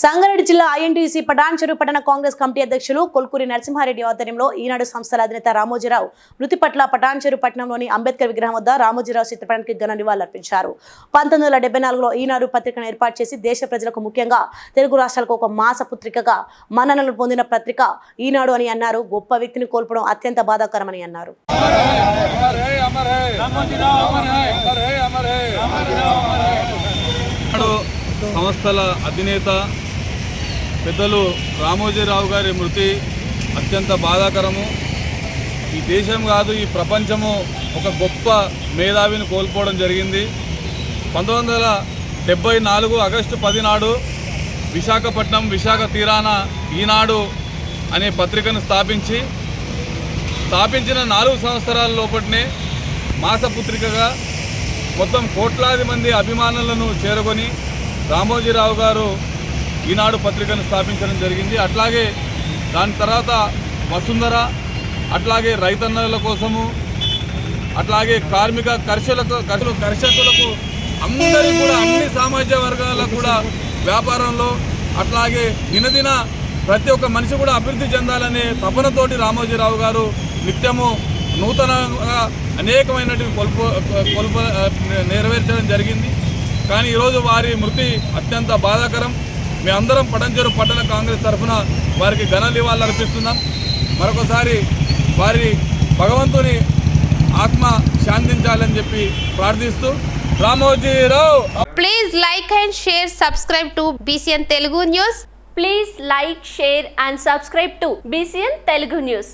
సంగారెడ్డి జిల్లా ఐఎన్టీసీ పటాన్ చెరువు పట్టణ కాంగ్రెస్ కమిటీ అధ్యక్షులు కొల్కూరి నరసింహారెడ్డి ఆధ్వర్యంలో ఈనాడు సంస్థల అధినేత రామోజీరావు మృతి పట్ల పటాన్ చెరువు పట్టణంలోని అంబేద్కర్ విగ్రహం వద్ద రామోజీరావు చిత్రపటానికి ఘన నివాళులర్పించారు. పంతొమ్మిది వందల డెబ్బై నాలుగులో ఈనాడు పత్రికను ఏర్పాటు చేసి దేశ ప్రజలకు ముఖ్యంగా తెలుగు రాష్ట్రాలకు ఒక మాస పుత్రికగా మన్ననలు పొందిన పత్రిక ఈనాడు అని అన్నారు. గొప్ప వ్యక్తిని కోల్పోవడం అత్యంత బాధాకరమని అన్నారు. సంస్థల అధినేత పెద్దలు రామోజీరావు గారి మృతి అత్యంత బాధాకరము. ఈ దేశం కాదు ఈ ప్రపంచము ఒక గొప్ప మేధావిని కోల్పోవడం జరిగింది. పంతొమ్మిది వందల డెబ్బై నాలుగు ఆగస్టు పది నాడు విశాఖపట్నం విశాఖ తీరాన ఈనాడు అనే పత్రికను స్థాపించి స్థాపించిన నాలుగు సంవత్సరాల లోపటినే మాసపుత్రికగా మొత్తం కోట్లాది మంది అభిమానులను చేరుకొని రామోజీరావు గారు ఈనాడు పత్రికను స్థాపించడం జరిగింది. అట్లాగే దాని తర్వాత వసుంధర అట్లాగే రైతన్నల కోసము అట్లాగే కార్మిక కర్షకులకు కర్షకులకు అందరికీ కూడా అన్ని సామాజిక వర్గాలకు కూడా వ్యాపారంలో అట్లాగే దినదిన ప్రతి ఒక్క మనిషి కూడా అభివృద్ధి చెందాలనే తపనతోటి రామోజీరావు గారు నిత్యము నూతనంగా అనేకమైనటువంటి కొలుపు కొల్ప నెరవేర్చడం జరిగింది. కానీ ఈరోజు వారి మృతి అత్యంత బాధాకరం. మీ అందరం పడంచేరు పట్టణ కాంగ్రెస్ తరఫున వారికి ఘన నివాళులర్పిస్తున్నాం మరొకసారి వారి భగవంతుని ఆత్మ శాంతించాలని చెప్పి ప్రార్థిస్తూ Ramoji Rao please like and share subscribe to BCN Telugu news please like share and subscribe to BCN Telugu news